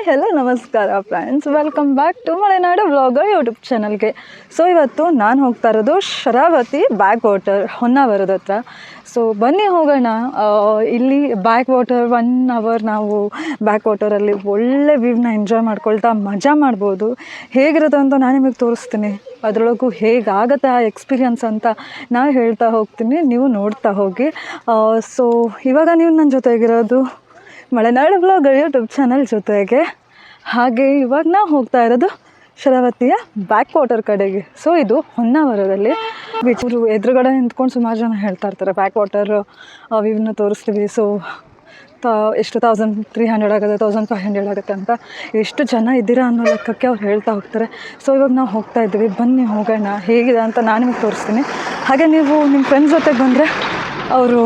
Hi hello ನಮಸ್ಕಾರ friends welcome back to Malenadu vlogger YouTube ಚಾನಲ್ಗೆ so ಇವತ್ತು ನಾನು ಹೋಗ್ತಾ ಇರೋದು ಶರಾವತಿ ಬ್ಯಾಕ್ ವಾಟರ್ ಹೊನ್ನಾವರದ ಹತ್ರ. ಸೊ ಬನ್ನಿ ಹೋಗೋಣ. ಇಲ್ಲಿ ಬ್ಯಾಕ್ ವಾಟರ್ ಒನ್ ಅವರ್ ನಾವು ಬ್ಯಾಕ್ ವಾಟರಲ್ಲಿ ಒಳ್ಳೆ ವ್ಯೂವ್ನ ಎಂಜಾಯ್ ಮಾಡ್ಕೊಳ್ತಾ ಮಜಾ ಮಾಡ್ಬೋದು. ಹೇಗಿರುತ್ತೆ ಅಂತ ನಾನು ನಿಮಗೆ ತೋರಿಸ್ತೀನಿ. ಅದರೊಳಗೂ ಹೇಗಾಗತ್ತೆ ಆ ಎಕ್ಸ್ಪೀರಿಯನ್ಸ್ ಅಂತ ನಾನು ಹೇಳ್ತಾ ಹೋಗ್ತೀನಿ. ನೀವು ನೋಡ್ತಾ ಹೋಗಿ. ಸೊ ಇವಾಗ ನೀವು ನನ್ನ ಜೊತೆಗಿರೋದು ಮಲೆನಾಡು ಬ್ಲಾಗರ್ ಯೂಟ್ಯೂಬ್ ಚಾನಲ್ ಜೊತೆಗೆ. ಹಾಗೆ ಇವಾಗ ನಾವು ಹೋಗ್ತಾ ಇರೋದು ಶರಾವತಿಯ ಬ್ಯಾಕ್ ವಾಟರ್ ಕಡೆಗೆ. ಸೊ ಇದು ಹೊನ್ನಾವರದಲ್ಲಿ. ಬೀಚ್ ಎದುರುಗಡೆ ನಿಂತ್ಕೊಂಡು ಸುಮಾರು ಜನ ಹೇಳ್ತಾ ಇರ್ತಾರೆ ಬ್ಯಾಕ್ ವಾಟರ್ ವ್ಯೂವ್ನ ತೋರಿಸ್ತೀವಿ. ಸೊ ತ, ಎಷ್ಟು ತೌಸಂಡ್ ತ್ರೀ ಹಂಡ್ರೆಡ್ ಆಗುತ್ತೆ ತೌಸಂಡ್ ಫೈವ್ ಹಂಡ್ರೆಡ್ ಆಗುತ್ತೆ ಅಂತ ಎಷ್ಟು ಜನ ಇದ್ದೀರಾ ಅನ್ನೋ ಲೆಕ್ಕಕ್ಕೆ ಅವ್ರು ಹೇಳ್ತಾ ಹೋಗ್ತಾರೆ. ಸೊ ಇವಾಗ ನಾವು ಹೋಗ್ತಾ ಇದ್ದೀವಿ. ಬನ್ನಿ, ಹೋಗೋಣ. ಹೇಗಿದೆ ಅಂತ ನಾನು ನಿಮಗೆ ತೋರಿಸ್ತೀನಿ. ಹಾಗೆ ನೀವು ನಿಮ್ಮ ಫ್ರೆಂಡ್ಸ್ ಜೊತೆಗೆ ಬಂದರೆ ಅವರು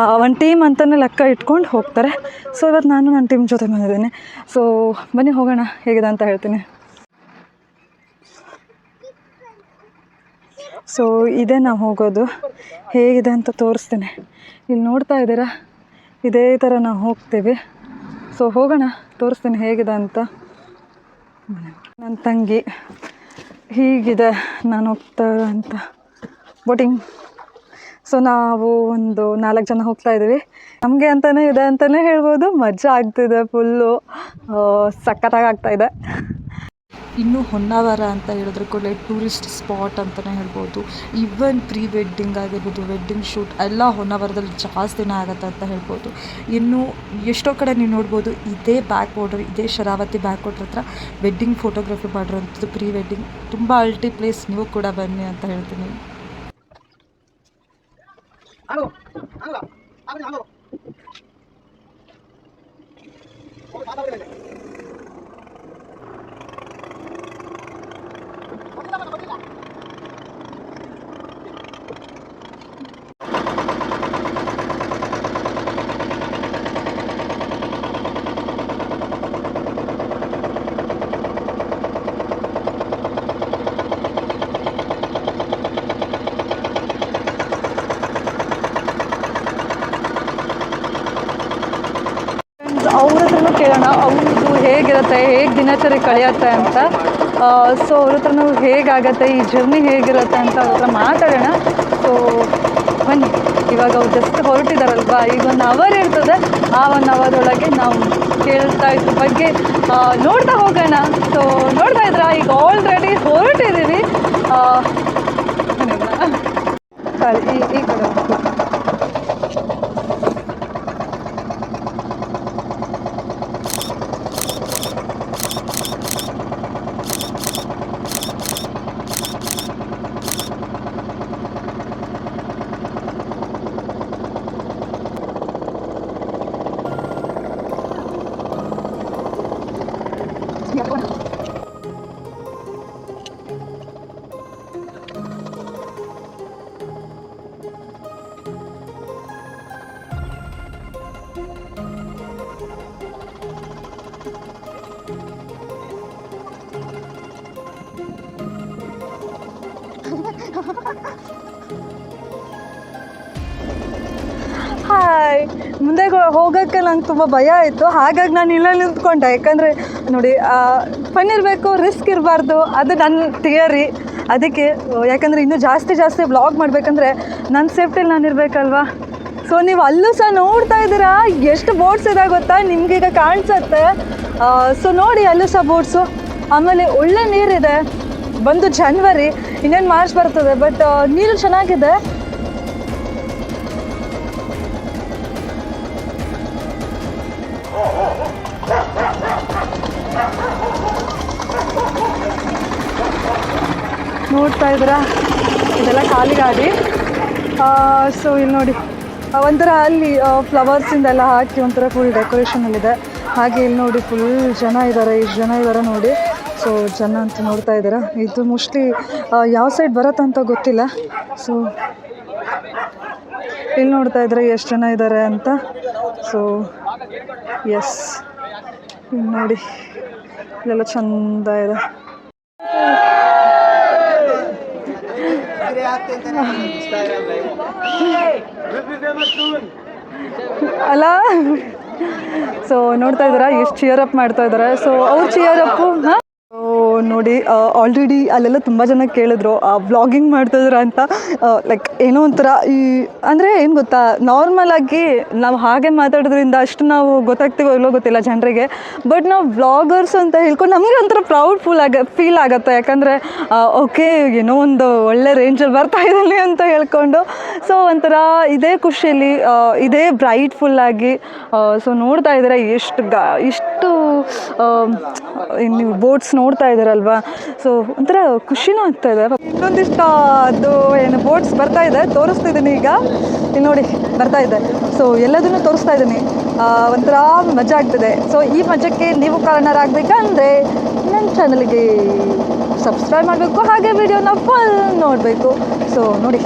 ಒಂದು ಟೀಮ್ ಅಂತಲೇ ಲೆಕ್ಕ ಇಟ್ಕೊಂಡು ಹೋಗ್ತಾರೆ. ಸೊ ಇವತ್ತು ನಾನು ನನ್ನ ಟೀಮ್ ಜೊತೆ ಬಂದಿದ್ದೀನಿ. ಸೊ ಬನ್ನಿ ಹೋಗೋಣ, ಹೇಗಿದೆ ಅಂತ ಹೇಳ್ತೀನಿ. ಸೊ ಇದೇ ನಾವು ಹೋಗೋದು. ಹೇಗಿದೆ ಅಂತ ತೋರಿಸ್ತೀನಿ. ಇಲ್ಲಿ ನೋಡ್ತಾ ಇದ್ದೀರಾ? ಇದೇ ಥರ ನಾವು ಹೋಗ್ತೀವಿ. ಸೊ ಹೋಗೋಣ, ತೋರಿಸ್ತೀನಿ ಹೇಗಿದೆ ಅಂತ. ನನ್ನ ತಂಗಿ, ಹೀಗಿದೆ, ನಾನು ಹೋಗ್ತಾ ಅಂತ. ಬೋಟಿಂಗ್ ಸೊ ನಾವು ಒಂದು ನಾಲ್ಕು ಜನ ಹೋಗ್ತಾ ಇದ್ದೀವಿ. ನಮಗೆ ಅಂತಲೇ ಇದೆ ಅಂತಲೇ ಹೇಳ್ಬೋದು. ಮಜಾ ಆಗ್ತಿದೆ ಫುಲ್ಲು ಸಖತ್ತಾಗಿ ಆಗ್ತಾ ಇದೆ. ಇನ್ನು ಹೊನ್ನಾವರ ಅಂತ ಹೇಳಿದ್ರೆ ಕೂಡ ಟೂರಿಸ್ಟ್ ಸ್ಪಾಟ್ ಅಂತಲೇ ಹೇಳ್ಬೋದು. ಈವನ್ ಪ್ರೀ ವೆಡ್ಡಿಂಗ್ ಆಗಿರ್ಬೋದು ವೆಡ್ಡಿಂಗ್ ಶೂಟ್ ಎಲ್ಲ ಹೊನ್ನಾವರದಲ್ಲಿ ಜಾಸ್ತಿನೇ ಆಗುತ್ತೆ ಅಂತ ಹೇಳ್ಬೋದು. ಇನ್ನು ಎಷ್ಟೋ ಕಡೆ ನೀವು ನೋಡ್ಬೋದು, ಇದೇ ಬ್ಯಾಕ್ ವಾಟರ್ ಇದೇ ಶರಾವತಿ ಬ್ಯಾಕ್ ವಾಟರ್ ಹತ್ರ ವೆಡ್ಡಿಂಗ್ ಫೋಟೋಗ್ರಫಿ ಮಾಡಿರೋಂಥದ್ದು ಪ್ರೀ ವೆಡ್ಡಿಂಗ್ ತುಂಬ ಅಲ್ಟಿ ಪ್ಲೇಸ್ ನೀವು ಕೂಡ ಬನ್ನಿ ಅಂತ ಹೇಳ್ತೀನಿ. 안으로 안으로 아버지 안으로 거기 바닥으로 해야 돼. ಹೇಗಿರುತ್ತೆ ಹೇಗೆ ದಿನಚರಿ ಕಳೆಯುತ್ತೆ ಅಂತ. ಸೊ ಅವ್ರ ನಾವು ಹೇಗಾಗತ್ತೆ, ಈ ಜರ್ನಿ ಹೇಗಿರುತ್ತೆ ಅಂತ ಅವ್ರ ಹತ್ರ ಮಾತಾಡೋಣ. ಸೊ ಬನ್ನಿ, ಇವಾಗ ಅವ್ರು ಜಸ್ಟ್ ಹೊರಟಿದಾರಲ್ವಾ, ಈಗ ಒನ್ ಅವರ್ ಇರ್ತದೆ, ಆ ಒನ್ ಅವರ್ ನಾವು ಕೇಳ್ತಾ ಇದ್ರ ಬಗ್ಗೆ ನೋಡ್ತಾ ಹೋಗೋಣ. ಸೊ ನೋಡ್ತಾ ಇದ್ರ? ಈಗ ಆಲ್ರೆಡಿ ಹೊರಟಿದ್ದೀವಿ ಈ ಕಡೆ ಹಾಯ್ ಮುಂದೆ ಹೋಗೋಕ್ಕೆ ನಂಗೆ ತುಂಬ ಭಯ ಆಯಿತು. ಹಾಗಾಗಿ ನಾನು ಇಲ್ಲೇ ನಿಂತ್ಕೊಂಡೆ. ಯಾಕಂದರೆ ನೋಡಿ ಫನ್ ಇರಬೇಕು ರಿಸ್ಕ್ ಇರಬಾರ್ದು. ಅದು ನನ್ನ ಥಿಯರಿ ಅದಕ್ಕೆ, ಯಾಕಂದರೆ ಇನ್ನೂ ಜಾಸ್ತಿ ಜಾಸ್ತಿ ಬ್ಲಾಗ್ ಮಾಡಬೇಕಂದ್ರೆ ನನ್ನ ಸೇಫ್ಟಿಲಿ ನಾನು ಇರಬೇಕಲ್ವಾ? ಸೊ ನೀವು ಅಲ್ಲೂ ಸಹ ನೋಡ್ತಾ ಇದ್ದೀರಾ? ಎಷ್ಟು ಬೋಟ್ಸ್ ಇದೆ ಗೊತ್ತಾ? ನಿಮಗೀಗ ಕಾಣಿಸುತ್ತೆ. ಸೊ ನೋಡಿ ಅಲ್ಲೂ ಸಹ ಬೋಟ್ಸು ಆಮೇಲೆ ಒಳ್ಳೆ ನೀರಿದೆ. ಬಂದು ಜನ್ವರಿ ಇನ್ನೇನು ಮಾರ್ಚ್ ಬರ್ತದೆ ಬಟ್ ನೀರು ಚೆನ್ನಾಗಿದೆ. ನೋಡ್ತಾ ಇದ್ದೀರಾ? ಇದೆಲ್ಲ ಖಾಲಿ ಗಾಡಿ ಸೊ ಇಲ್ಲಿ ನೋಡಿ ಒಂಥರ ಅಲ್ಲಿ ಫ್ಲವರ್ಸಿಂದೆಲ್ಲ ಹಾಕಿ ಒಂಥರ ಫುಲ್ ಡೆಕೋರೇಷನ್ ಇದೆ ಹಾಗೆ ಇಲ್ಲಿ ನೋಡಿ ಫುಲ್ ಜನ ಇದ್ದಾರೆ, ಇಷ್ಟು ಜನ ಇದ್ದಾರೆ ನೋಡಿ. ಸೊ ಜನ ಅಂತ ನೋಡ್ತಾ ಇದ್ದೀರಾ? ಇದು ಮೋಸ್ಟ್ಲಿ ಯಾವ ಸೈಡ್ ಬರತ್ತಂತ ಗೊತ್ತಿಲ್ಲ. ಸೊ ಇಲ್ಲಿ ನೋಡ್ತಾ ಇದ್ರೆ ಎಷ್ಟು ಜನ ಇದ್ದಾರೆ ಅಂತ. ಸೊ ಎಸ್ ನೋಡಿ. ಇಲ್ಲೆಲ್ಲ ಚಂದ ಇದೆ. ಅಲ್ಲ? ಸೊ ನೋಡ್ತಾ ಇದ್ದೀರಾ? ಎಷ್ಟು ಚಿಯರ್ ಅಪ್ ಮಾಡ್ತಾ ಇದ್ದಾರೆ. ಸೊ ಅವ್ರು ಚಿಯರ್ ಅಪ್ಪು ಹಾಂ? ನೋಡಿ ಆಲ್ರೆಡಿ ಅಲ್ಲೆಲ್ಲ ತುಂಬ ಜನ ಕೇಳಿದ್ರು ವ್ಲಾಗಿಂಗ್ ಮಾಡ್ತಿದ್ರ ಅಂತ ಲೈಕ್ ಏನೋ ಒಂಥರ ಈ, ಅಂದರೆ ಏನು ಗೊತ್ತಾ ನಾರ್ಮಲ್ ಆಗಿ ನಾವು ಹಾಗೆ ಮಾತಾಡೋದ್ರಿಂದ ಅಷ್ಟು ನಾವು ಗೊತ್ತಾಗ್ತೀವೋ ಇಲ್ಲೋ ಗೊತ್ತಿಲ್ಲ ಜನರಿಗೆ ಬಟ್ ನಾವು ವ್ಲಾಗರ್ಸ್ ಅಂತ ಹೇಳ್ಕೊಂಡು ನಮಗೆ ಒಂಥರ ಪ್ರೌಡ್ ಫುಲ್ ಆಗ ಫೀಲ್ ಆಗುತ್ತೆ. ಯಾಕಂದರೆ ಓಕೆ ಏನೋ ಒಂದು ಒಳ್ಳೆ ರೇಂಜಲ್ಲಿ ಬರ್ತಾ ಇದ್ದೀನಿ ಅಂತ ಹೇಳ್ಕೊಂಡು ಸೊ ಒಂಥರ ಇದೇ ಖುಷಿಯಲ್ಲಿ ಇದೇ ಬ್ರೈಟ್ ಫುಲ್ಲಾಗಿ ಸೊ ನೋಡ್ತಾ ಇದ್ದಾರೆ ಎಷ್ಟು ಗ, ಇಷ್ಟು ನೀವು ಬೋಟ್ಸ್ ನೋಡ್ತಾ ಇದ್ದೀರಲ್ವಾ? ಸೊ ಒಂಥರ ಖುಷಿನೂ ಆಗ್ತಾ ಇದೆ. ಇನ್ನೊಂದಿಷ್ಟು ಅದು ಏನು ಬೋಟ್ಸ್ ಬರ್ತಾ ಇದೆ. ತೋರಿಸ್ತಿದ್ದೀನಿ ಈಗ. ಇಲ್ಲಿ ನೋಡಿ ಬರ್ತಾ ಇದೆ. ಸೊ ಎಲ್ಲದನ್ನು ತೋರಿಸ್ತಾ ಇದ್ದೀನಿ. ಒಂಥರ ಮಜಾ ಆಗ್ತಿದೆ. ಸೊ ಈ ಮಜಕ್ಕೆ ನೀವು ಕಾರಣರಾಗಬೇಕಂದ್ರೆ ನನ್ನ ಚಾನಲ್ಗೆ ಸಬ್ಸ್ಕ್ರೈಬ್ ಮಾಡಬೇಕು. ಹಾಗೆ ವಿಡಿಯೋನ ಫುಲ್ ನೋಡಬೇಕು. ಸೊ ನೋಡಿ.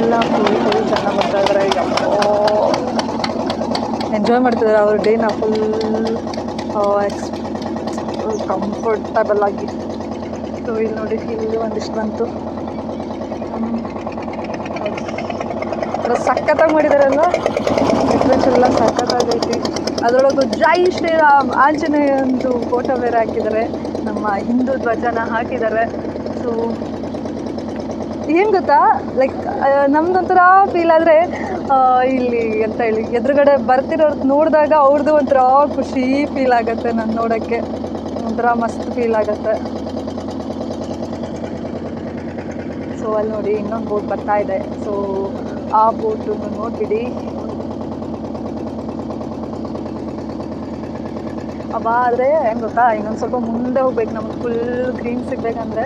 ಎಲ್ಲ ಫುಲ್ ಫುಲ್ ಜನ ಬರ್ತಾ ಇದ್ದಾರೆ ಈಗ ಎಂಜಾಯ್ ಮಾಡ್ತಿದ್ದಾರೆ ಅವ್ರ. ಡೇನ ಫುಲ್ ಎಕ್ಸ್ ಕಂಫರ್ಟಬಲ್ ಆಗಿ ಸೊ ಇಲ್ಲಿ ನೋಡಿ, ಇಲ್ಲಿ ಒಂದಿಷ್ಟು ಬಂತು. ಸಖತ್ತಾಗಿ ಮಾಡಿದಾರಲ್ಲ ಡೆಕೋರೇಷನ್ ಎಲ್ಲ ಸಖತ್ತಾಗೈತಿ. ಅದರೊಳಗೂ ಜೈ ಶ್ರೀರಾಮ್ ಆಂಜನೇಯಂದು ಫೋಟೋ ಬೇರೆ ಹಾಕಿದ್ದಾರೆ. ನಮ್ಮ ಹಿಂದೂ ಧ್ವಜನ ಹಾಕಿದ್ದಾರೆ. ಸೊ ಏನು ಗೊತ್ತಾ? ಲೈಕ್ ನಮ್ದೊಂಥರ ಫೀಲ್ ಆದರೆ ಇಲ್ಲಿ ಅಂತ ಹೇಳಿ, ಎದುರುಗಡೆ ಬರ್ತಿರೋರ್ದು ನೋಡಿದಾಗ ಅವ್ರದ್ದು ಒಂಥರ ಖುಷಿ ಫೀಲ್ ಆಗುತ್ತೆ ನಾನು ನೋಡೋಕ್ಕೆ. ಒಂಥರ ಮಸ್ತ್ ಫೀಲ್ ಆಗುತ್ತೆ. ಸೊ ಅಲ್ಲಿ ನೋಡಿ ಇನ್ನೊಂದು ಬೋಟ್ ಬರ್ತಾ ಇದೆ. ಸೊ ಆ ಬೋಟು ನೋಡ್ಬಿಡಿ. ಅಬ್ಬ, ಆದರೆ ಹೆಂಗೆ ಗೊತ್ತಾ? ಇನ್ನೊಂದು ಸ್ವಲ್ಪ ಮುಂದೆ ಹೋಗ್ಬೇಕು. ನಮ್ಗೆ ಫುಲ್ ಗ್ರೀನ್ ಸಿಗ್ಬೇಕಂದ್ರೆ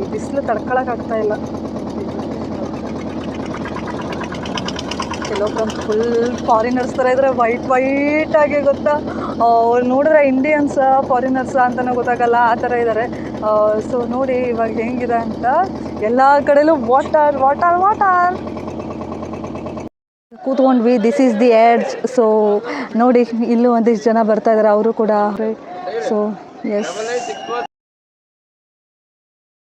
ಈ ಬಿಸಿಲು ತಡ್ಕೊಳಕ್ಕಾಗ್ತಾ ಇಲ್ಲ. ಕೆಲವೊಬ್ಬರು ಫುಲ್ ಫಾರಿನರ್ಸ್ ಥರ ಇದ್ರೆ ವೈಟ್ ವೈಟ್ ಆಗಿ ಗೊತ್ತಾ? ಅವ್ರು ನೋಡಿದ್ರೆ ಇಂಡಿಯನ್ಸ್ ಫಾರಿನರ್ಸ್ ಅಂತಲೇ ಗೊತ್ತಾಗಲ್ಲ, ಆ ಥರ ಇದ್ದಾರೆ ಸೊ ನೋಡಿ ಇವಾಗ ಹೆಂಗಿದೆ ಅಂತ. ಎಲ್ಲ ಕಡೆಯಲ್ಲೂ water water water! ಕೂತ್ಕೊಂಡ್ವಿ this is the edge so ನೋಡಿ, ಇಲ್ಲೂ ಒಂದಿಷ್ಟು ಜನ ಬರ್ತಾ ಇದ್ದಾರೆ ಅವರು ಕೂಡ. ಸೊ ಎಸ್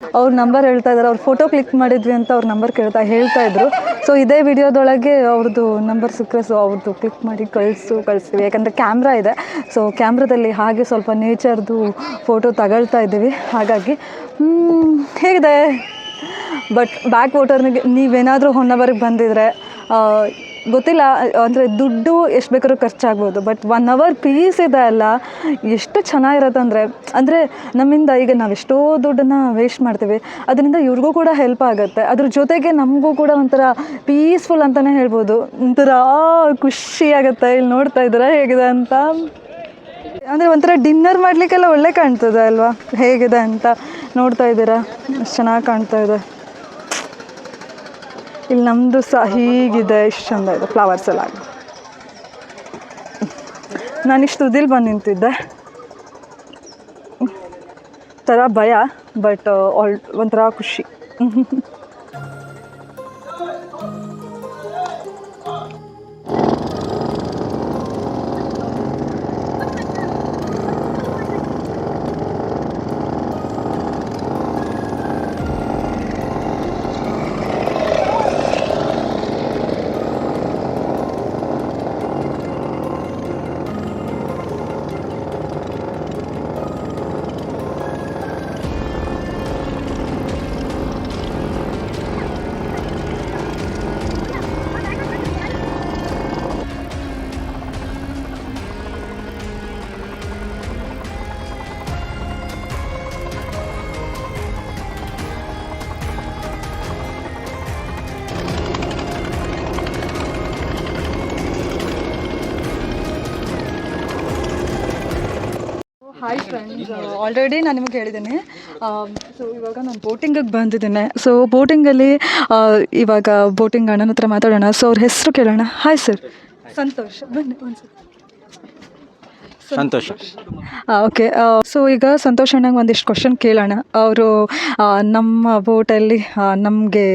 ಅವ್ರ ನಂಬರ್ ಹೇಳ್ತಾ ಇದ್ದಾರೆ ಅವ್ರ ಫೋಟೋ ಕ್ಲಿಕ್ ಮಾಡಿದ್ವಿ ಅಂತ ಅವ್ರ ನಂಬರ್ ಕೇಳ್ತಾ, ಹೇಳ್ತಾ ಇದ್ರು. ಸೊ ಇದೇ ವಿಡಿಯೋದೊಳಗೆ ಅವ್ರದ್ದು ನಂಬರ್ ಸಿಕ್ಕರೆ ಸೊ ಅವ್ರದ್ದು ಕ್ಲಿಕ್ ಮಾಡಿ ಕಳಿಸು ಕಳಿಸ್ತೀವಿ. ಯಾಕಂದರೆ ಕ್ಯಾಮ್ರಾ ಇದೆ. ಸೊ ಕ್ಯಾಮ್ರಾದಲ್ಲಿ ಹಾಗೆ ಸ್ವಲ್ಪ ನೇಚರ್ದು ಫೋಟೋ ತಗೊಳ್ತಾ ಇದ್ದೀವಿ. ಹಾಗಾಗಿ ಹೇಗಿದೆ? ಬಟ್ ಬ್ಯಾಕ್ ವಾಟರ್ನಿಗೆ ನೀವೇನಾದರೂ ಹೊನ್ನವರಿಗೆ ಬಂದಿದ್ರೆ ಆ, ಗೊತ್ತಿಲ್ಲ, ಅಂದರೆ ದುಡ್ಡು ಎಷ್ಟು ಬೇಕಾದ್ರೂ ಖರ್ಚಾಗ್ಬೋದು ಬಟ್ ಒನ್ ಅವರ್ ಪೀಸ್ ಇದೆ ಅಲ್ಲ, ಎಷ್ಟು ಚೆನ್ನಾಗಿರುತ್ತೆ ಅಂದರೆ ಅಂದರೆ ನಮ್ಮಿಂದ ಈಗ ನಾವು ಎಷ್ಟೋ ದುಡ್ಡನ್ನು ವೇಸ್ಟ್ ಮಾಡ್ತೀವಿ, ಅದರಿಂದ ಇವ್ರಿಗೂ ಕೂಡ ಹೆಲ್ಪ್ ಆಗುತ್ತೆ, ಅದ್ರ ಜೊತೆಗೆ ನಮಗೂ ಕೂಡ ಒಂಥರ ಪೀಸ್ಫುಲ್ ಅಂತಲೇ ಹೇಳ್ಬೋದು, ಒಂಥರ ಖುಷಿ ಆಗುತ್ತೆ, ಇಲ್ಲಿ ನೋಡ್ತಾ ಇದ್ದೀರಾ ಹೇಗಿದೆ ಅಂತ? ಅಂದರೆ ಒಂಥರ ಡಿನ್ನರ್ ಮಾಡಲಿಕ್ಕೆಲ್ಲ ಒಳ್ಳೆ ಕಾಣ್ತದೆ ಅಲ್ವಾ, ಹೇಗಿದೆ ಅಂತ ನೋಡ್ತಾ ಇದ್ದೀರಾ ಎಷ್ಟು ಚೆನ್ನಾಗಿ ಕಾಣ್ತಾ ಇದೆ. ಇಲ್ಲಿ ನಮ್ಮದು ಸಹ ಹೀಗಿದೆ ಇಷ್ಟು ಚಂದ ಇದೆ ಫ್ಲವರ್ಸ್ ಎಲ್ಲ ನಾನು ಇಷ್ಟು ತುದಿಲ್ ಬಂದು ನಿಂತಿದ್ದೆ. ಥರ ಭಯ ಬಟ್ ಆಲ್ ಒಂಥರ ಖುಷಿ. ಆಲ್ರೆಡಿ ನಾನು ನಿಮಗೆ ಹೇಳಿದ್ದೀನಿ ಸೊ ಇವಾಗ ನಾನು ಬೋಟಿಂಗಿಗೆ ಬಂದಿದ್ದೇನೆ. ಸೊ ಬೋಟಿಂಗಲ್ಲಿ ಇವಾಗ ಬೋಟಿಂಗ್ ಅಣ್ಣನ ಹತ್ರ ಮಾತಾಡೋಣ. ಸೊ ಅವ್ರ ಹೆಸರು ಕೇಳೋಣ. ಹಾಯ್ ಸರ್ ಸಂತೋಷ. ಬನ್ನಿ ಒಂದು ಸಂತೋಷ. ಓಕೆ ಸೊ ಈಗ ಸಂತೋಷ್ ಅಣ್ಣಂಗೆ ಒಂದಿಷ್ಟು ಕ್ವಶನ್ ಕೇಳೋಣ. ಅವರು ನಮ್ಮ ಬೋಟಲ್ಲಿ ನಮಗೆ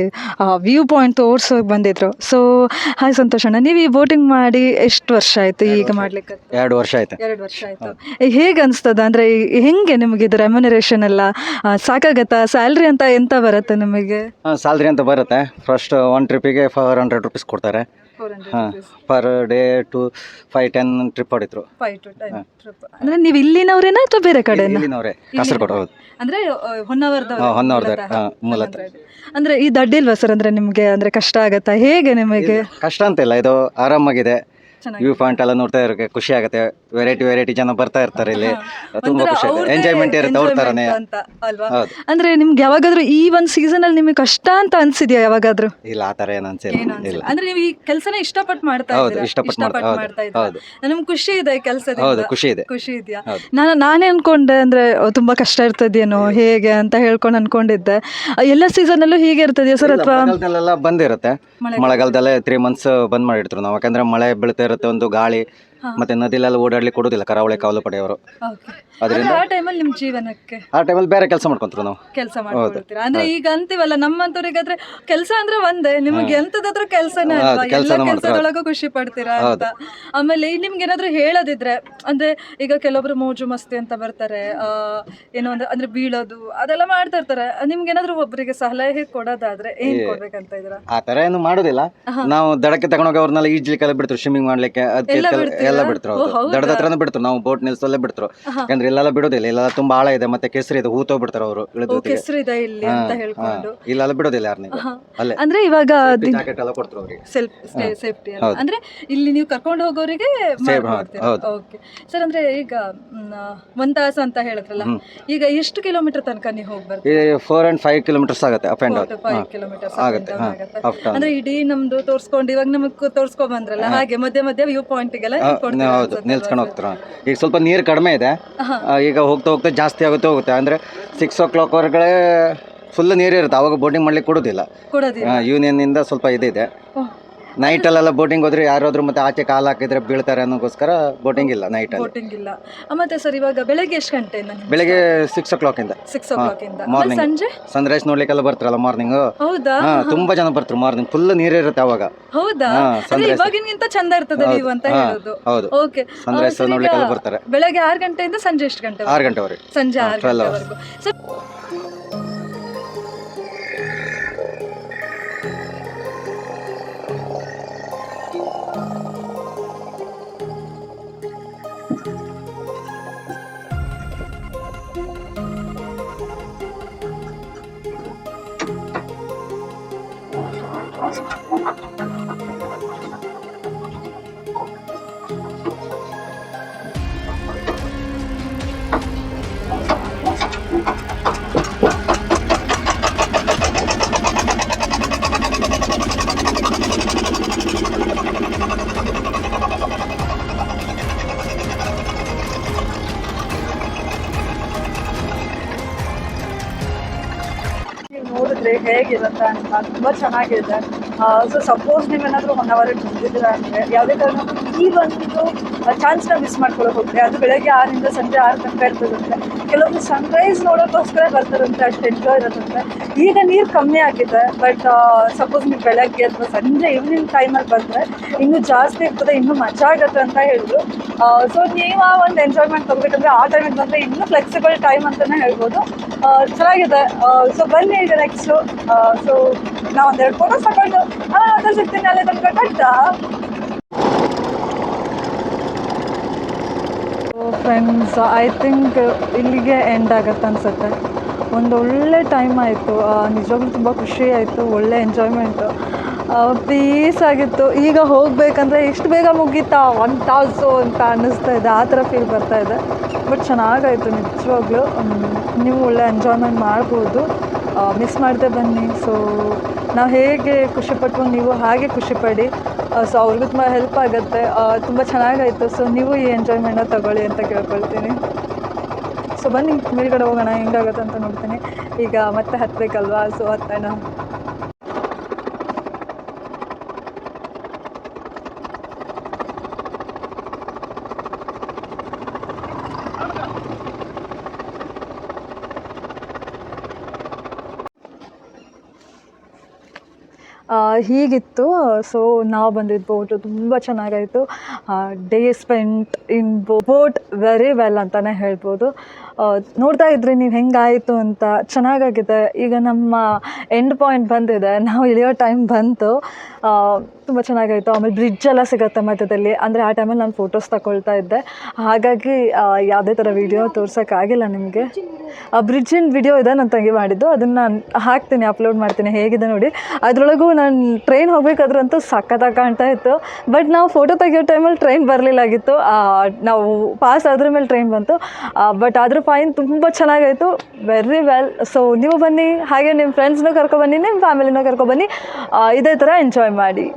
ವ್ಯೂ ಪಾಯಿಂಟ್ ತೋರ್ಸೋಕೆ ಬಂದಿದ್ರು. ಸೊ ಹಾಯ್ ಸಂತೋಷ್ ಅಣ್ಣ. ನೀವು ಈ ಬೋಟಿಂಗ್ ಮಾಡಿ ಎಷ್ಟು ವರ್ಷ ಆಯಿತು ಈಗ ಮಾಡ್ಲಿಕ್ಕೆ? ಎರಡು ವರ್ಷ ಆಯ್ತು. ಎರಡು ವರ್ಷ ಆಯಿತು. ಹೇಗೆ ಅನಿಸ್ತದ? ಅಂದರೆ ಹೆಂಗೆ ನಿಮಗೆ ಇದು ರೆಮ್ಯುನರೇಷನ್ ಎಲ್ಲ ಸಾಕಾಗತ್ತಾ? ಸ್ಯಾಲ್ರಿ ಅಂತ ಎಂತ ಬರುತ್ತೆ ನಿಮಗೆ? ಸ್ಯಾಲ್ರಿ ಅಂತ ಬರುತ್ತೆ. ಫಸ್ಟ್ ಒನ್ ಟ್ರಿಪ್ಪಿಗೆ ಫೈವ್ ಹಂಡ್ರೆಡ್ ರುಪೀಸ್ ಕೊಡ್ತಾರೆ. ಹಾಂ per day two five ten trip ಹೊಡಿದ್ರು. Five to ten trip ಅಂದ್ರೆ ನೀವು ಇಲ್ಲಿನವ್ರೇನಾ ಅಥವಾ ಬೇರೆ ಕಡೆ ಇಲ್ಲಿನವ್ರೆ ಕಾಸರಗೋಡು ಹೌದು. ಅಂದ್ರೆ ಆ, ಹೊನ್ನಾವರದವ್ರು ಹಾ, ಹೊನ್ನಾವರದವ್ರು. ಮೂಲತಃ? ಅಂದ್ರೆ ಈ ದಡ್ಡಿಲ್ವಾ ಸರ್ ಅಂದ್ರೆ ನಿಮಗೆ ಅಂದ್ರೆ ಕಷ್ಟ ಆಗತ್ತಾ? ಹೇಗೆ ನಿಮಗೆ? ಕಷ್ಟ ಅಂತ ಇಲ್ಲ ಇದು ಆರಾಮಾಗಿದೆ. ವ್ಯೂ ಪಾಯಿಂಟ್ ಎಲ್ಲ ನೋಡ್ತಾ ಇರೋಕೆ ಖುಷಿ ಆಗುತ್ತೆ. ವೆರೈಟಿ ವೆರೈಟಿ ಜನ ಬರ್ತಾ ಇರ್ತಾರೆ ಇಲ್ಲಿ. ತುಂಬಾ ಖುಷಿ. ಆಗುತ್ತೆ ಎಂಜಾಯ್ಮೆಂಟ್ ಇರುತ್ತೆ ಅವ್ರ ತರನೇ ಅಂತ ಅಲ್ವಾ? ಹೌದು. ಅಂದ್ರೆ ನಿಮ್ಗೆ ಯಾವಾಗಾದ್ರೂ ಈ ಒಂದು ಸೀಸನ್ ಅಲ್ಲಿ ನಿಮಗೆ ಕಷ್ಟ ಅಂತ ಅನ್ಸಿದ್ಯಾ ಯಾವಾಗಾದ್ರೂ? ಇಲ್ಲ ಆ ತರ ಏನು ಅನ್ಸಿಲ್ಲ. ಇಲ್ಲ. ಅಂದ್ರೆ ನೀವು ಈ ಕೆಲಸನ ಇಷ್ಟಪಟ್ಟು ಮಾಡ್ತಾ ಹೌದು, ಇದ್ದೀರಾ? ಇಷ್ಟಪಟ್ಟು ಮಾಡ್ತಾ- ಹೌದು, ಮಾಡ್ತಾ ಇದ್ದೀರಾ? ಹೌದು. ನಮ್ಗೆ ಖುಷಿ ಇದೆ ಹೌದು ಕೆಲಸದಿಂದ. ಖುಷಿ ಇದೆ. ಖುಷಿ ಇದೆಯಾ? ನಾನು ನಾನೇ ಅನ್ಕೊಂಡೆ ಅಂದ್ರೆ ತುಂಬಾ ಕಷ್ಟ ಇರ್ತದೇನೋ ಹೇಗೆ ಅಂತ ಹೇಳ್ಕೊಂಡು ಅನ್ಕೊಂಡಿದ್ದೆ. ಎಲ್ಲ ಸೀಸನ್ ಅಲ್ಲೂ ಹೀಗೆ ಇರ್ತದೆಯಾ ಸರ್ ಅಥವಾ? ಮಳೆಗಾಲದಲ್ಲೆಲ್ಲ ಬಂದಿರುತ್ತೆ. ಮಳೆಗಾಲದಲ್ಲೇ? ತ್ರೀ ಮಂತ್ಸ್ ಬಂದ್ ಮಾಡಿರ್ತಾರೆ ನಾವು. ಯಾಕಂದ್ರೆ ಮಳೆ ಬೀಳ್ತಾ ಇರುತ್ತೆ ಒಂದು ಗಾಳಿ ಮತ್ತೆ ನದಿಲೆಲ್ಲ ಓಡಾಡ್ಲಿಕ್ಕೆ ಕೊಡೋದಿಲ್ಲ ಕರಾವಳಿ ಕಾವಲು ಪಡೆಯವರು. ಅಂದ್ರೆ ಆ ಟೈಮಲ್ಲಿ ನಿಮ್ ಜೀವನಕ್ಕೆ? ಆ ಟೈಮಲ್ಲಿ ಬೇರೆ ಕೆಲಸ ಮಾಡ್ಕೊಂತಾರೆ ನಾವು. ಕೆಲಸ ಮಾಡ್ಕೊಳ್ತೀರಾ? ಅಂದ್ರೆ ಈಗ ಅಂತೀವಲ್ಲ ನಮ್ಮಂತವ್ರಿಗಾದ್ರೆ ಕೆಲಸ ಅಂದ್ರೆ ಒಂದೇ ನಿಮ್ಗೆ ಎಂತದಾದ್ರೂ ಕೆಲಸನೇ ಹೌದು, ಅಲ್ವಾ? ಎಲ್ಲ ಕೆಲ್ಸನೇ ಮಾಡ್ತಾರೆ. ಕೆಲಸದೊಳಗೂ ಖುಷಿ ಪಡ್ತೀರಾ ಅಂತ. ಆಮೇಲೆ ನಿಮ್ಗೆ ಏನಾದ್ರು ಹೇಳೋದಿದ್ರೆ ಅಂದ್ರೆ ಈಗ ಕೆಲವೊಬ್ರು ಮೋಜು ಮಸ್ತಿ ಅಂತ ಬರ್ತಾರೆ ಆ, ಏನೋ ಅಂದ್ರೆ ಅಂದ್ರೆ ಬೀಳೋದು ಅದೆಲ್ಲ ಮಾಡ್ತಾ ಇರ್ತಾರೆ. ನಿಮ್ಗೆ ಏನಾದ್ರು ಒಬ್ಬರಿಗೆ ಸಲಹೆ ಕೊಡೋದಾದ್ರೆ ಏನ್ ಕೊಡ್ಬೇಕಂತ ಇದ್ರ ಆ ತರ ಏನು ಮಾಡೋದಿಲ್ಲ. ನಾವು ದಡಕ್ಕೆ ತಗೊಂಡೋಗಿ ಅವ್ರನ್ನೆಲ್ಲ ಈಜ್ಲಿಕ್ಕೆಲ್ಲ ಬಿಡ್ತಾರೆ ಸ್ವಿಮ್ಮಿಂಗ್ ಮಾಡ್ಲಿಕ್ಕೆ ಅದಕ್ಕೆ ಎಲ್ಲ? ಎಲ್ಲ ಬಿಡ್ತಾರೆ ಹೌದು? ದಡದ ಹತ್ರನೇ ಬಿಡ್ತಾರೆ ನಾವು ಬೋಟ್ ನಿಲ್ಸಲ್ಲೇ ಬಿಡ್ತಾರೆ. ಯಾಕಂದ್ರೆ ಇಲ್ಲೆಲ್ಲ ಬಿಡೋದಿಲ್ಲ ಇಲ್ಲೆಲ್ಲ ತುಂಬಾ ಆಳ ಇದೆ ಮತ್ತೆ ಕೆಸರು ಇದೆ ಹೂತೋಗ್ಬಿಡ್ತಾರೆ ಅವರು ಇಳಿದೊತ್ತಿಗೆ ಇದೆ ಇಲ್ಲಿ ಅಂತ ಹೇಳ್ಕೊಂಡು. ಇಲ್ಲೆಲ್ಲ ಬಿಡೋದಿಲ್ಲ ಯಾರನ್ನ ಅಲ್ಲೇ. ಅಂದ್ರೆ ಇವಾಗ ಜಾಕೆಟ್ ಎಲ್ಲ ಕೊಡ್ತಾರೆ ಅವರಿಗೆ. ಸೆಲ್ಫ್ ಸೇಫ್ಟಿ ಅಂದ್ರೆ ಇಲ್ಲಿ ನೀವು ಕರ್ಕೊಂಡು ಹೋಗೋರಿಗೆ ಓಕೆ ಸರ್ ಅಂದ್ರೆ ಈಗ ಒಂದ್ ತಾಸು ಅಂತ ಹೇಳಿದ್ರಲ್ಲ ಈಗ ಎಷ್ಟು ಕಿಲೋಮೀಟರ್ ತನಕ ನೀವು ಹೋಗಿ ಬರ್ತೀರಾ? ಫೋರ್ ಅಂಡ್ ಫೈವ್ ಕಿಲೋಮೀಟರ್ಸ್ ಆಗುತ್ತೆ up and down five kilometres ಆಗುತ್ತೆ ಹಾ. ಅಂದ್ರೆ ಇಡೀ ನಮ್ದು ತೋರಿಸ್ಕೊಂಡು ಇವಾಗ ನಮಗ್ ತೋರಿಸ್ಕೊಂಡ್ ಬಂದ್ರಲ್ಲ ಹಾಗೆ ಮಧ್ಯ ಮಧ್ಯ ವ್ಯೂ ಪಾಯಿಂಟ್ಗೆಲ್ಲ ಹೌದು ನಿಲ್ಸ್ಕೊಂಡು ಹೋಗ್ತಾರೆ? ಈಗ ಸ್ವಲ್ಪ ನೀರು ಕಡಿಮೆ ಇದೆ. ಈಗ ಹೋಗ್ತಾ ಹೋಗ್ತಾ ಜಾಸ್ತಿ ಆಗುತ್ತೆ ಹೋಗುತ್ತೆ. ಅಂದ್ರೆ ಸಿಕ್ಸ್ ಓ ಕ್ಲಾಕ್ ಹೊರಗಡೆ ಫುಲ್ ನೀರಿರುತ್ತೆ ಅವಾಗ ಬೋಟಿಂಗ್ ಮಾಡ್ಲಿಕ್ಕೆ ಕೊಡೋದಿಲ್ಲ. ಯೂನಿಯನ್ನಿಂದ ಯೂನಿಯನ್ ಇಂದ ಸ್ವಲ್ಪ ಇದಿದೆ. ನೈಟಲ್ಲೆಲ್ಲ ಬೋಟಿಂಗ್ ಹೋದ್ರೆ ಯಾರಾದ್ರೂ ಮತ್ತೆ ಆಚೆ ಕಾಲು ಹಾಕಿದ್ರೆ ಬೀಳ್ತಾರೆ ಅನ್ನೋಕ್ಕೋಸ್ಕರ ಬೋಟಿಂಗ್ ಇಲ್ಲ ನೈಟಲ್ಲಿ ಬೋಟಿಂಗ್ ಇಲ್ಲ. ಆ, ಮತ್ತೆ ಸರ್ ಇವಾಗ ಬೆಳಗ್ಗೆ ಎಷ್ಟು ಗಂಟೆ ಬೆಳಗ್ಗೆ ಸಿಕ್ಸ್ ಓ ಕ್ಲಾಕ್ ಇಂದ. ಸಿಕ್ಸ್ ಓ ಕ್ಲಾಕ್ ಇಂದ. ಆಮೇಲೆ ಮಾರ್ನಿಂಗ್ ಸಂಜೆ? ಸನ್ರೈಸ್ ನೋಡ್ಲಿಕ್ಕೆಲ್ಲ ಬರ್ತಾರಲ್ಲ ಮಾರ್ನಿಂಗ್ ಹೌದಾ? ಹಾ ತುಂಬಾ ಜನ ಬರ್ತಾರೆ ಮಾರ್ನಿಂಗ್ ಫುಲ್ ನೀರಿರುತ್ತೆ ಅವಾಗ. ಹೌದಾ? ಹಾ, ಅಂದ್ರೆ sunrise. ಇವಾಗಿನ್ಗಿಂತ ಚಂದ ಇರ್ತದೆ ವ್ಯೂ ಅಂತ ಹಾ, ಹೇಳೋದು. ಹೌದು. ಓಕೆ ಸನ್ರೈಸ್ ನೋಡ್ಲಿಕ್ಕೆಲ್ಲ ಬರ್ತಾರೆ. ಬೆಳಗ್ಗೆ ಆರು ಗಂಟೆಯಿಂದ ಸಂಜೆ ಎಷ್ಟು ಗಂಟೆ ಆರು ಗಂಟೆವರೆಗೆ. ಸಂಜೆ ಆರು 12 ಗಂಟೆವರೆಗೂ. Sir ನೋಡಿದ್ರೆ ಹೇಗಿರುತ್ತೆ ಅಂತ ತುಂಬ ಚೆನ್ನಾಗಿದೆ. ಸೊ ಸಪೋಸ್ ನೀವೇನಾದರೂ ಒನ್ ಅವರ್ ಬಂದಿದ್ದೀರಾ ಅಂದರೆ ಯಾವುದೇ ಕಾರಣಕ್ಕೂ ಈ ಒಂದು ಚಾನ್ಸ್ನ ಮಿಸ್ ಮಾಡ್ಕೊಳ್ಳೋಕೆ ಹೋಗ್ತಾರೆ ಅದು ಬೆಳಗ್ಗೆ ಆರಿಂದ ಸಂಜೆ ಆರು ತನಕ ಇರ್ತದಂತೆ. ಕೆಲವೊಂದು ಸನ್ರೈಸ್ ನೋಡೋಕ್ಕೋಸ್ಕರ ಬರ್ತಾರಂತೆ, ಅಷ್ಟು ಎಂಜಾಯ್ ಇರುತ್ತಂತೆ. ಈಗ ನೀರು ಕಮ್ಮಿ ಆಗಿದೆ ಬಟ್ ಸಪೋಸ್ ನೀವು ಬೆಳಗ್ಗೆ ಅಥವಾ ಸಂಜೆ ಈವ್ನಿಂಗ್ ಟೈಮಲ್ಲಿ ಬಂದರೆ ಇನ್ನೂ ಜಾಸ್ತಿ ಇರ್ತದೆ, ಇನ್ನೂ ಮಜಾ ಆಗುತ್ತೆ ಅಂತ ಹೇಳಿದ್ರು. ಸೊ ನೀವು ಆ ಒಂದು ಎಂಜಾಯ್ಮೆಂಟ್ ತಗೋಬೇಕಂದ್ರೆ ಆ ಟೈಮಿಗೆ ಬಂದರೆ ಇನ್ನೂ ಫ್ಲೆಕ್ಸಿಬಲ್ ಟೈಮ್ ಅಂತಲೇ ಹೇಳ್ಬೋದು. ಚೆನ್ನಾಗಿದೆ. ಸೊ ಬನ್ನಿ ನೆಕ್ಸ್ಟು ಸೊ ನಾವು ಒಂದೆರಡು ಫೋಟೋಸ್ ತಗೊಂಡು ಅದ್ರ ಸಿಗ್ತೀನಿ ಅಲ್ಲೇ ತನಕ ಕಟ್ಟ ಫ್ರೆಂಡ್ಸ್ ಐ ಥಿಂಕ್ ಇಲ್ಲಿಗೆ ಎಂಡ್ ಆಗತ್ತೆ ಅನ್ಸುತ್ತೆ. ಒಂದು ಒಳ್ಳೆ ಟೈಮ್ ಆಯಿತು ನಿಜವಾಗ್ಲೂ ತುಂಬ ಖುಷಿ ಆಯಿತು. ಒಳ್ಳೆ ಎಂಜಾಯ್ಮೆಂಟು ಪೀಸ್ ಆಗಿತ್ತು. ಈಗ ಹೋಗಬೇಕಂದ್ರೆ ಎಷ್ಟು ಬೇಗ ಮುಗೀತಾ? ಒನ್ ತಾಸು ಅಂತ ಅನ್ನಿಸ್ತಾ ಇದೆ. ಆ ಥರ ಫೀಲ್ ಬರ್ತಾ ಇದೆ. ಬಟ್ ಚೆನ್ನಾಗಾಯಿತು ನಿಜವಾಗ್ಲೂ. ನೀವು ಒಳ್ಳೆ ಎಂಜಾಯ್ಮೆಂಟ್ ಮಾಡ್ಬೋದು. ಮಿಸ್ ಮಾಡದೆ ಬನ್ನಿ. ಸೊ ನಾವು ಹೇಗೆ ಖುಷಿಪಟ್ಟು ನೀವು ಹಾಗೆ ಖುಷಿಪಡಿ. ಸೊ ಅವ್ರಿಗೂ ತುಂಬ ಹೆಲ್ಪ್ ಆಗುತ್ತೆ. ತುಂಬ ಚೆನ್ನಾಗಾಯಿತು. ಸೊ ನೀವು ಈ ಎಂಜಾಯ್ಮೆಂಟ್ನ ತಗೊಳ್ಳಿ ಅಂತ ಕೇಳ್ಕೊಳ್ತೀನಿ. ಸೊ ಬನ್ನಿ, ಮೇಲ್ಗಡೆ ಹೋಗೋಣ. ಹೆಂಗಾಗುತ್ತೆ ಅಂತ ನೋಡ್ತೀನಿ. ಈಗ ಮತ್ತೆ ಹತ್ತಬೇಕಲ್ವಾ ಸೊ ಹತ್ತೋಣ ಹೀಗಿತ್ತು. ಸೊ ನಾವು ಬಂದಿದ್ದು ಬೋಟು ತುಂಬ ಚೆನ್ನಾಗಾಯಿತು. Day spent in boat very well ಅಂತಲೇ ಹೇಳ್ಬೋದು. ನೋಡ್ತಾ ಇದ್ರಿ ನೀವು ಹೆಂಗಾಯಿತು ಅಂತ. ಚೆನ್ನಾಗಾಗಿದೆ. ಈಗ ನಮ್ಮ ಎಂಡ್ ಪಾಯಿಂಟ್ ಬಂದಿದೆ. ನಾವು ಇಳಿಯೋ ಟೈಮ್ ಬಂತು. ತುಂಬ ಚೆನ್ನಾಗಾಯಿತು. ಆಮೇಲೆ ಬ್ರಿಡ್ಜ್ ಎಲ್ಲ ಸಿಗುತ್ತೆ ಮಧ್ಯದಲ್ಲಿ. ಅಂದರೆ ಆ ಟೈಮಲ್ಲಿ ನಾನು ಫೋಟೋಸ್ ತಗೊಳ್ತಾ ಇದ್ದೆ. ಹಾಗಾಗಿ ಯಾವುದೇ ಥರ ವಿಡಿಯೋ ತೋರ್ಸೋಕ್ಕಾಗಿಲ್ಲ ನಿಮಗೆ. ಆ ಬ್ರಿಡ್ಜಿನ ವಿಡಿಯೋ ಇದೆ ನನ್ನ ತಂಗಿ ಮಾಡಿದ್ದು. ಅದನ್ನು ನಾನು ಹಾಕ್ತೀನಿ ಅಪ್ಲೋಡ್ ಮಾಡ್ತೀನಿ. ಹೇಗಿದೆ ನೋಡಿ. ಅದರೊಳಗೂ ನಾನು ಟ್ರೈನ್ ಹೋಗ್ಬೇಕಾದ್ರಂತೂ ಸಖತ್ತಾಗಿ ಕಾಣ್ತಾ ಇತ್ತು. ಬಟ್ ನಾವು ಫೋಟೋ ತೆಗಿಯೋ ಟೈಮಲ್ಲಿ ಟ್ರೈನ್ ಬರಲಿಲ್ಲಾಗಿತ್ತು. ನಾವು ಪಾಸ್ ಆದ್ರ ಮೇಲೆ ಟ್ರೈನ್ ಬಂತು. ಬಟ್ ಆದರೂ ಫೈನ್ ತುಂಬ ಚೆನ್ನಾಗಾಯಿತು. ವೆರಿ ವೆಲ್ ಸೊ ನೀವು ಬನ್ನಿ. ಹಾಗೆ ನಿಮ್ಮ ಫ್ರೆಂಡ್ಸ್ನೂ ಕರ್ಕೊಬನ್ನಿ ನಿಮ್ಮ ಫ್ಯಾಮಿಲಿನೂ ಕರ್ಕೊಬನ್ನಿ ಇದೇ ಥರ ಎಂಜಾಯ್ ಮಾಡಿ.